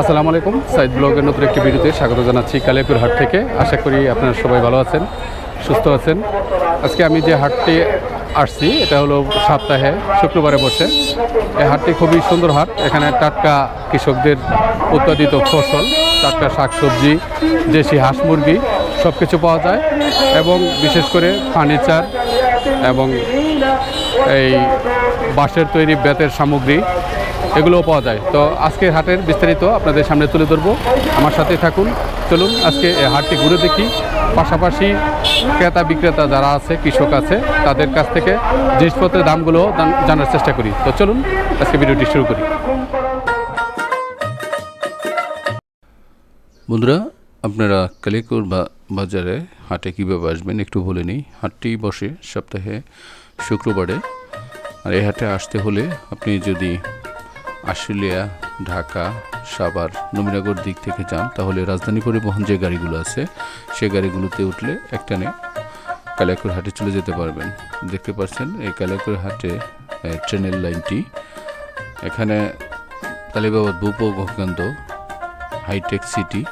আসসালামু আলাইকুম, সাইদ ব্লগের নতুন একটি ভিডিওতে স্বাগত জানাচ্ছি কালিয়াপুর হাট থেকে। আশা করি আপনারা সবাই ভালো আছেন, সুস্থ আছেন। আজকে আমি যে হাটটি আসছি, এটা হলো সপ্তাহে, শুক্রবারে বসে। এই হাটটি খুবই সুন্দর হাট। এখানে টাটকা কৃষকদের উৎপাদিত ফসল, টাটকা শাকসবজি, দেশি হাঁস মুরগি সব কিছু পাওয়া যায়। এবং বিশেষ করে ফার্নিচার এবং এই বাঁশের তৈরি বেতের সামগ্রী এগুলোও পাওয়া যায়। তো আজকে হাটের বিস্তারিত আপনাদের সামনে তুলে ধরবো। আমার সাথে থাকুন। চলুন, আজকে হাটটি ঘুরে দেখি। পাশাপাশি ক্রেতা বিক্রেতা যারা আছে, কৃষক আছে, তাদের কাছ থেকে জিনিসপত্রের দামগুলো জানার চেষ্টা করি। তো চলুন, আজকে ভিডিওটি শুরু করি। বন্ধুরা, আপনারা কালিকুর বা- বাজারে হাটে কীভাবে আসবেন একটু বলে নিই। হাটটি বসে সপ্তাহে শুক্রবারে। আর এই হাটে আসতে হলে আপনি যদি আশুলিয়া, ঢাকা, সাভার, নবীনগর দিক থেকে যান, তাহলে রাজধানী পরিবহন যে গাড়িগুলো আছে, সে গাড়িগুলোতে উঠলে একটানে কালিয়াকুর হাটে চলে যেতে পারবেন। দেখতে পাচ্ছেন এই কালিয়াকুর হাটে ট্রেনের লাইনটি। এখানে তালিবাবাদ কেন্দ্র হাইটেক সিটি।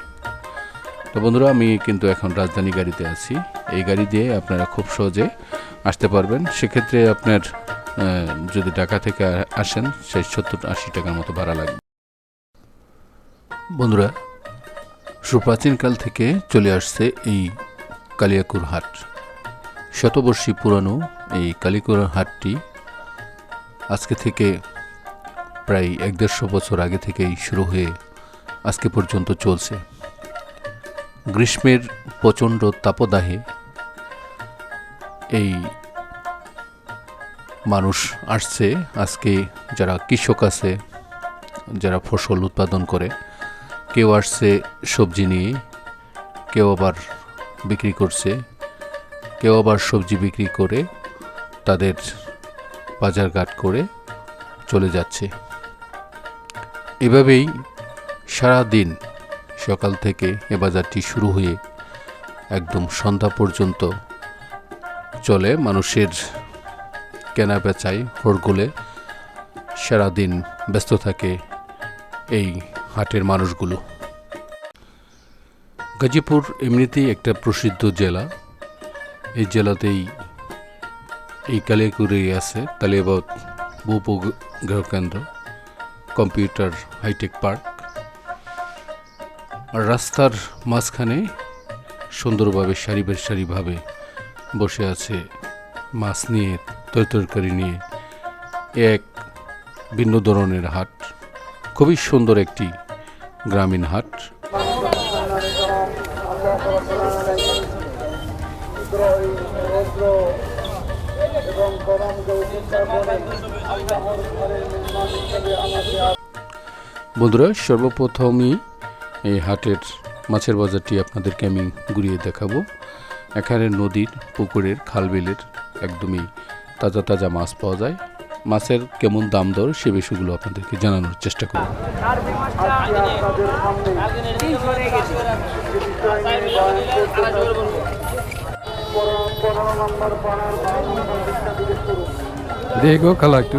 তো বন্ধুরা, আমি কিন্তু এখন রাজধানী গাড়িতে আছি। এই গাড়ি দিয়ে আপনারা খুব সহজে আসতে পারবেন। সেক্ষেত্রে আপনার যদি ঢাকা থেকে আসেন, সেই সত্তর আশি টাকার মতো ভাড়া লাগবে। বন্ধুরা সুপ্রাচীনকাল থেকে চলে আসছে এই কালিয়াকুর হাট। শতবর্ষী পুরানো এই কালিকুর হাটটি আজকে থেকে প্রায় এক দেড়শো বছর আগে থেকেই শুরু হয়ে আজকে পর্যন্ত চলছে। গ্রীষ্মের প্রচণ্ড তাপদাহে এই মানুষ আসছে, আজকে যারা কৃষক আছে, যারা ফসল উৎপাদন করে, কেউ আসছে সবজি নিয়ে, কেউ আবার বিক্রি করছে, কেউ আবার সবজি বিক্রি করে তাদের বাজারঘাট করে চলে যাচ্ছে। এভাবেই সারা দিন সকাল থেকে এ বাজারটি শুরু হয়ে একদম সন্ধ্যা পর্যন্ত চলে। মানুষের কেনা বেচায় হরগোলে সারাদিন ব্যস্ত থাকে এই হাটের মানুষগুলো। গাজীপুর এমনিতেই একটা প্রসিদ্ধ জেলা। এই জেলাতেই এই কালিয়াকুড়ি আছে তালিবাদ ভূপগ্রহ কেন্দ্র কম্পিউটার, হাইটেক পার্ক। আর রাস্তার মাঝখানে সুন্দরভাবে সারি সারিভাবে বসে আছে মাছ নিয়ে তরকারি নিয়ে, এক ভিন্ন ধরনের হাট। খুবই সুন্দর একটি গ্রামীণ হাট। বন্ধুরা, সর্বপ্রথমই এই হাটের মাছের বাজারটি আপনাদেরকে আমি ঘুরিয়ে দেখাবো। এখানে নদীর, পুকুরের, খালবিলের একদমই তাজা তাজা মাছ পাওয়া যায়। মাছের কেমন দাম দর সে বিষয়গুলো আপনাদেরকে জানানোর চেষ্টা করব। দেখো, খালা একটু।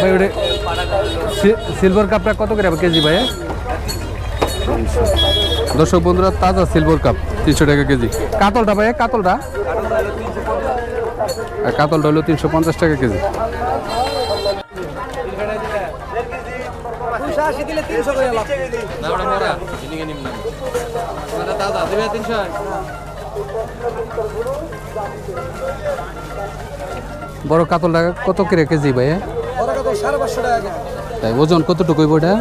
ভাই সিলভার কাপটা কত করে কেজি ভাই? দর্শক বন্ধুরা, তাজা সিলভার কাপ তিনশো টাকা কেজি। কাতলটা ভাই, কাতলটা? কাতলটা হলো তিনশো পঞ্চাশ টাকা কেজি। তিনশো? বড় কাতলটা কত করে কেজি ভাই কত সাড়ে কেজি। তাই ওজন কতটুকু কেজি।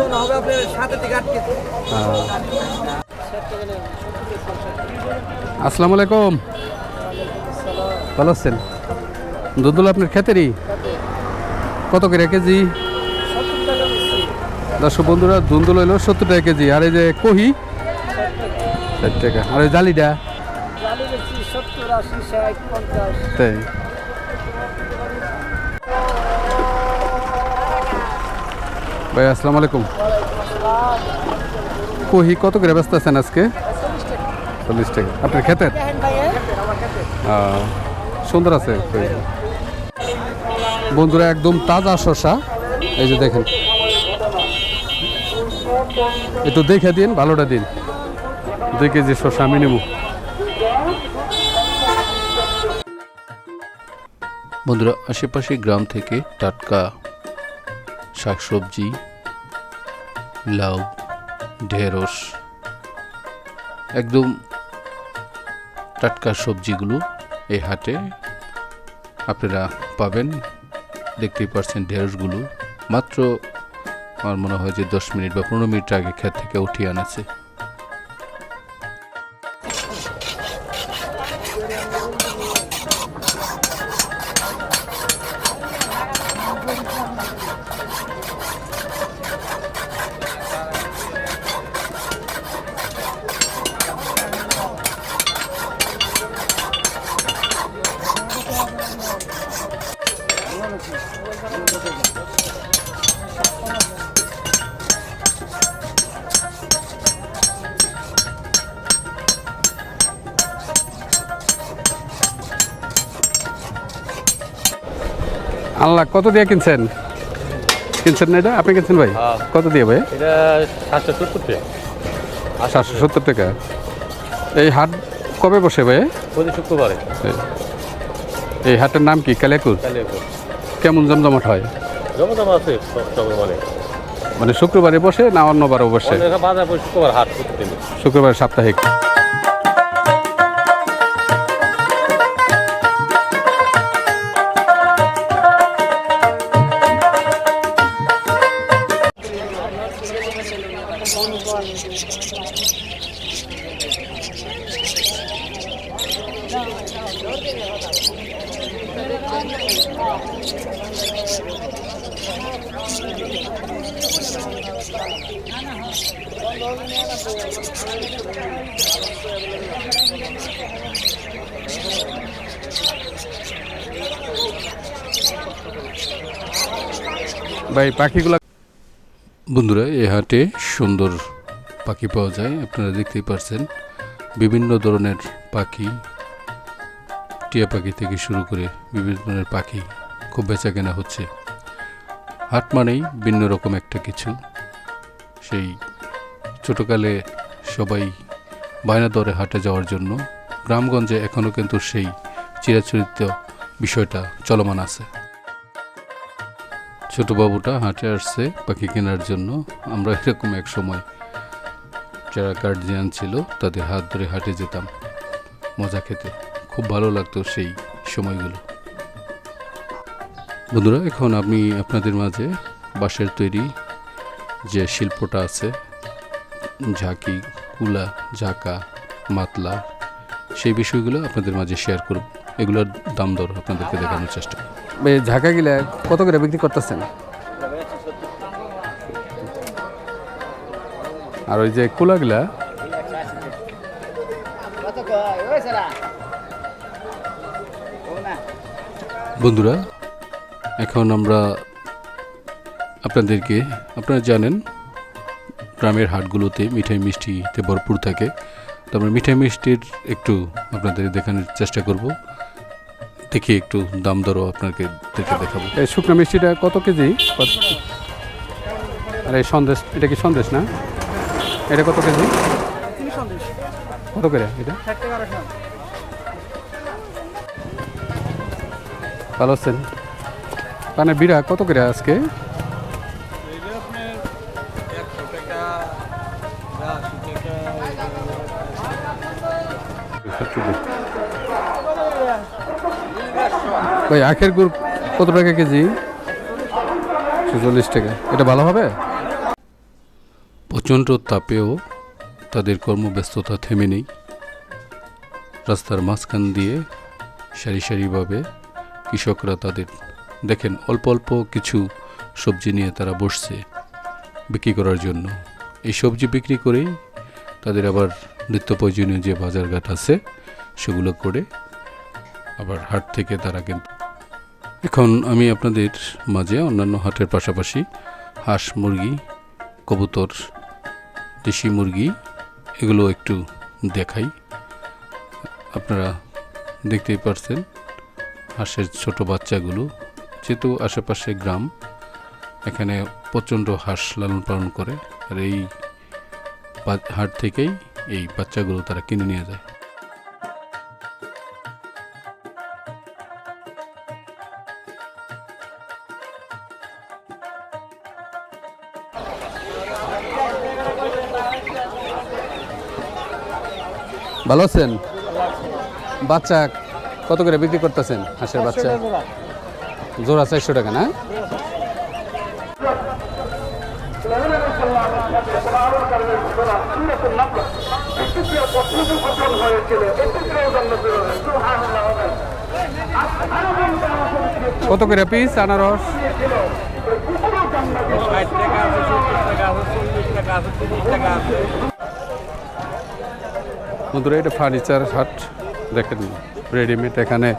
আসসালামু আলাইকুম। ভালো আছেন? দুধুল আপনার খেতেরই? কত করে কেজি? দর্শক বন্ধুরা দুন্দুল হইল সত্তর টাকা কেজি। আর এই যে কহি? ষাট টাকা। আর ওই জালিটা? সত্তর ভাই আসসালামু আলাইকুম। কহি কত করে ব্যস্ত আছেন আজকে? চল্লিশ টাকা। আপনার আহ, সুন্দর আছে। বন্ধুরা একদম তাজা শশা এই যে দেখেন। একটু দেখে দিন ভালোটা দিন। দুই কেজি শশা আমি বন্ধুরা, আশেপাশে গ্রাম থেকে টাটকা শাকসবজি, লাউ, ঢেঁড়স, একদম টাটকা সবজিগুলো এই হাটে আপনারা পাবেন। দেখতেই পাচ্ছেন ঢেঁড়সগুলো। মাত্র আমার মনে হয় যে দশ মিনিট বা পনেরো মিনিট আগে ক্ষেত থেকে উঠিয়ে আনেছে। আল্লাহ কত দিয়ে কিনছেন? কিনছেন না এটা? আপনি কিনছেন ভাই? কত দিয়ে ভাই? এটা সাতশো সত্তর টাকা। সাতশো সত্তর টাকা। এই হাট কবে বসে ভাই? প্রতি শুক্রবারে। এই- হাটের নাম কি? কালিয়াকুর কেমন জমজমাট হয়? আছে মানে মানে শুক্রবারে বসে না অন্যবারও বসে? হাট শুক্রবার সাপ্তাহিক। ভাই পাখিগুলা বন্ধুরা এই হাটে সুন্দর পাখি পাওয়া যায়। আপনারা দেখতেই পারছেন, বিভিন্ন ধরনের পাখি, টিয়া পাখি থেকে শুরু করে বিভিন্ন ধরনের পাখি খুব বেচা কেনা হচ্ছে। হাট মানেই ভিন্ন রকম একটা কিছু। সেই ছোটকালে সবাই বায়না দরে হাটে যাওয়ার জন্য গ্রামগঞ্জে এখনও কিন্তু সেই চিরাচরিত বিষয়টা চলমান আছে। ছোট বাবুটা হাঁটে আসছে পাখি কেনার জন্য। আমরা এরকম এক সময় যারা গার্জিয়ান ছিল, তাদের হাত ধরে হাটে যেতাম, মজা খেতে। খুব ভালো লাগতো সেই সময়গুলো। বন্ধুরা, এখন আমি আপনাদের মাঝে বাঁশের তৈরি যে শিল্পটা আছে, ঝাঁকি, কুলা, ঝাঁকা, মাতলা, সেই বিষয়গুলো আপনাদের মাঝে শেয়ার করব। এগুলোর দাম দর আপনাদেরকে দেখানোর চেষ্টা করব। ভাই ঝাঁকা গিলা কত করে বিক্রি করতেছেন? আর ওই যে কুলাগুলা? বন্ধুরা, এখন আমরা আপনাদেরকে, আপনারা জানেন, গ্রামের হাটগুলোতে মিঠাই মিষ্টিতে ভরপুর থাকে। তো আমরা মিঠাই মিষ্টির একটু আপনাদের দেখানোর চেষ্টা করব। দেখি একটু দাম দরও আপনাকে দেখে দেখাবো। এই শুকনো মিষ্টিটা কত কেজি? আর এই সন্দেশ, এটা কি সন্দেশ না? এটা কত কেজি? কত করে এটা? ভালো আছেন? মানে বিড়া কত করে আজকে? ভাই, আখের গুড় কত টাকা কেজি? ছেচল্লিশ টাকা। এটা ভালো হবে? প্রচণ্ড তাপেও তাদের কর্মব্যস্ততা থেমে নেই। রাস্তার মাঝখান দিয়ে সারি সারিভাবে কৃষকরা তাদের দেখেন, অল্প অল্প কিছু সবজি নিয়ে তারা বসছে বিক্রি করার জন্য। এই সবজি বিক্রি করেই তাদের আবার নিত্য প্রয়োজনীয় যে বাজারঘাট আছে, সেগুলো করে আবার হাট থেকে তারা কিন্তু এখন আমি আপনাদের মাঝে অন্যান্য হাটের পাশাপাশি হাঁস মুরগি, কবুতর, দেশি মুরগি এগুলো একটু দেখাই। আপনারা দেখতেই পারছেন হাঁসের ছোট বাচ্চাগুলো, যেহেতু আশেপাশে গ্রাম, এখানে প্রচণ্ড হাঁস লালন পালন করে। আর এই হাট থেকেই এই বাচ্চাগুলো তারা কিনে নিয়ে যায়। ভালো আছেন? বাচ্চা কত করে বিক্রি করতেছেন হাঁসের বাচ্চা? জোড়া চারশো টাকা, না? কত করে পিস আনারস? ষাট টাকা আছে টাকা আছে, চল্লিশ টাকা আছে, তিরিশ টাকা আছে। বন্ধুরা এটা ফার্নিচার হাট। দেখেন রেডিমেড এখানে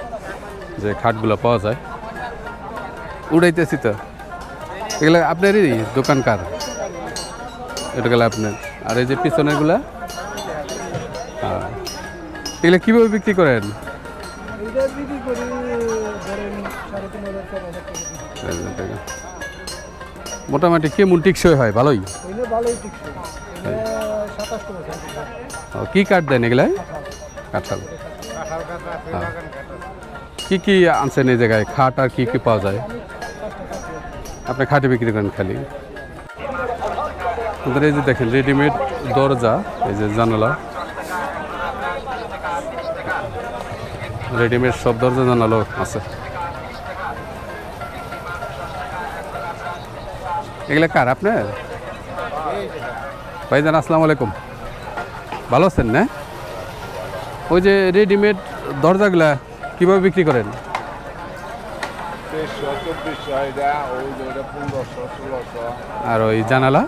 যে খাটগুলো পাওয়া যায়। উড়াইতেছি তো। এগুলো আপনারই দোকান কার? এটা গেলে আপনার। আর এই যে পিছনেরগুলা। এগুলো কীভাবে বিক্রি করেন। মোটামুটি কেমন টিকসই হয়? ভালোই? ভালোই টিকছে এটা সাতাশ টাকা ও, কি কাঠ দেন এগুলা? কাঁঠাল। হ্যাঁ। কি কি আনছেন এই জায়গায়? খাট আর কি কি পাওয়া যায়? আপনি খাটে বিক্রি করেন খালি। আমাদের এই যে দেখেন রেডিমেড দরজা এই যে জানালা। রেডিমেড সব দরজা জানালো আছে। এগুলা কার আপনার? ভাইজান আসসালামু আলাইকুম। ভালো আছেন, না? ওই যে রেডিমেড দরজাগুলা কীভাবে বিক্রি করেন? আর ওই জানালা?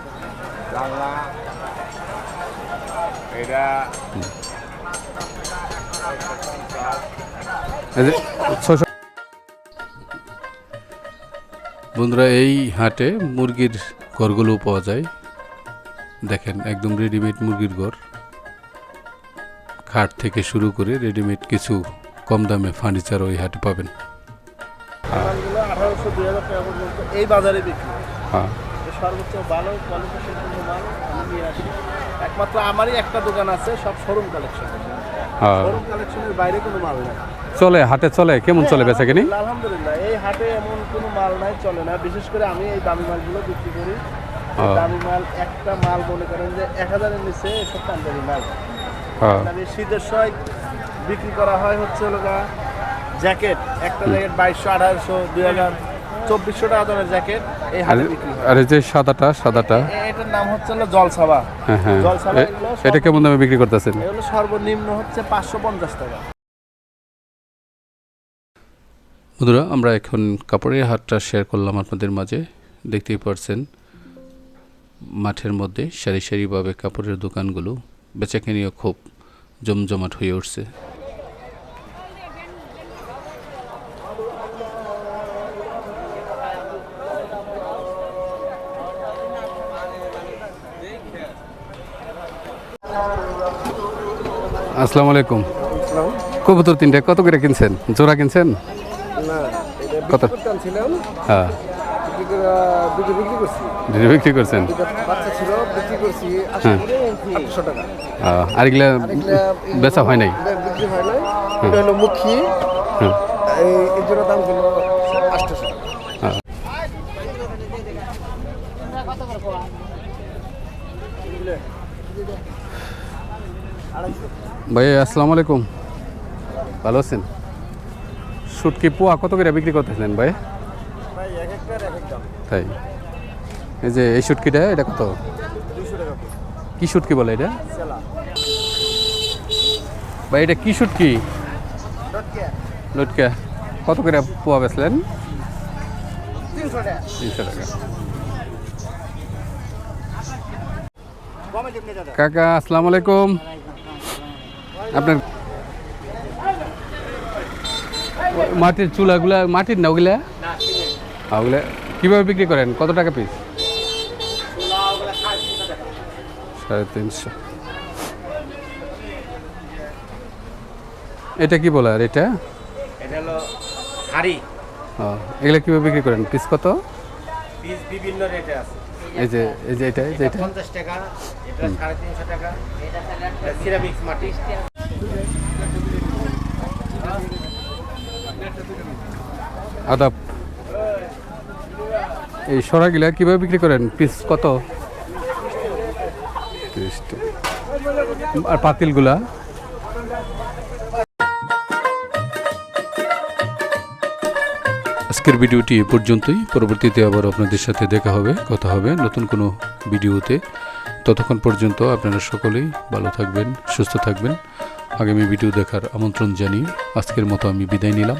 বন্ধুরা, এই হাটে মুরগির ঘরগুলো পাওয়া যায়। দেখেন, একদম রেডিমেড মুরগির ঘর। খাট থেকে শুরু করে রেডিমেড কিছু কম দামে ফার্নিচার ওই হাটে পাবেন। এই বাজারে বিক্রি। হ্যাঁ। সর্বোচ্চ ভালো কোয়ালিটি সম্পূর্ণ মাল আমি নিয়ে আসি। একমাত্র আমারই একটা দোকান আছে সব শোরুম কালেকশন হ্যাঁ। শোরুম কালেকশনের বাইরে কোনো মাল নাই। চলে হাটে চলে? কেমন চলে বেচা কিনি আলহামদুলিল্লাহ এই হাটে এমন কোনো মাল নাই চলে না। বিশেষ করে আমি এই দামি মালগুলো বিক্রি করি। হ্যাঁ। দামি মাল একটা মাল মনে করেন যে এক হাজারের নিচে এসব পাঞ্জাবি মাল। হ্যাঁ। আমি শীতের সময় বিক্রি করা হয় হচ্ছে হলো জ্যাকেট। একটা জ্যাকেট বাইশশো আঠারোশো দুই হাজার চব্বিশশো টাকা দামের জ্যাকেট এই আর বিক্রি আর এই যে সাদাটা সাদাটা। এটার নাম হচ্ছে হলো জলসাবা। হ্যাঁ হ্যাঁ। জলসাবা এটা কেমন দামে বিক্রি করতেছেন? এগুলো সর্বনিম্ন হচ্ছে পাঁচশো পঞ্চাশ টাকা। বন্ধুরা আমরা এখন কাপড়ের হাটটা শেয়ার করলাম আপনাদের মাঝে। দেখতেই পারছেন মাঠের মধ্যে সারি সারিভাবে কাপড়ের দোকানগুলো বেচাকেনিও খুব জমজমাট হয়ে উঠছে। আসসালামু আলাইকুম। কবুতর তিনটা কত করে কিনছেন? জোড়া কিনছেন? কত? হ্যাঁ। দুটো বিক্রি করছি। দুটো বিক্রি করছেন? বাচ্চা ছিল বিক্রি করছি হ্যাঁ। আটশো টাকা। আর এগুলা বেচা হয় নাই? বিক্রি হয় নাই। এটা হলো মুখী। হ্যাঁ। এই জন্য দাম হলো হ্যাঁ। ভাই আসসালামু আলাইকুম। ভালো আছেন? শুটকি পোয়া কত করে বিক্রি করতেছিলেন ভাই? তাই? এই যে এই শুটকিটা, এটা কত? কি শুটকি বলে এটা? ভাই, এটা কি শুটকি? লটকা কত করে পোয়া বেচলেন? তিনশো টাকা। কাকা, আসসালামু আলাইকুম। আপনার মাটির চুলাগুলা, মাটির না ওগুলা? ওগুলা কীভাবে বিক্রি করেন? কত টাকা পিস সাড়ে তিনশো। এটা কি বলে আর এটা? এটা হলো হাড়ি। ও, এগুলা কীভাবে বিক্রি করেন? পিস কত? বিভিন্ন রেটে আছে। এই যে এই যে এটা যে এটা এটা? পঞ্চাশ টাকা এটা সাড়ে তিনশো টাকা এটা সিরামিক্স মাটি। আদাব। এই সরাগুলা কীভাবে বিক্রি করেন? পিস কত। আর পাতিলগুলা? আজকের ভিডিওটি এ পর্যন্তই। পরবর্তীতে আবার আপনাদের সাথে দেখা হবে, কথা হবে নতুন কোনো ভিডিওতে। ততক্ষণ পর্যন্ত আপনারা সকলেই ভালো থাকবেন, সুস্থ থাকবেন। আগামী ভিডিও দেখার আমন্ত্রণ জানিয়ে আজকের মতো আমি বিদায় নিলাম।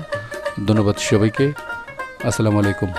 ধন্যবাদ সবাইকে। আসসালামু আলাইকুম।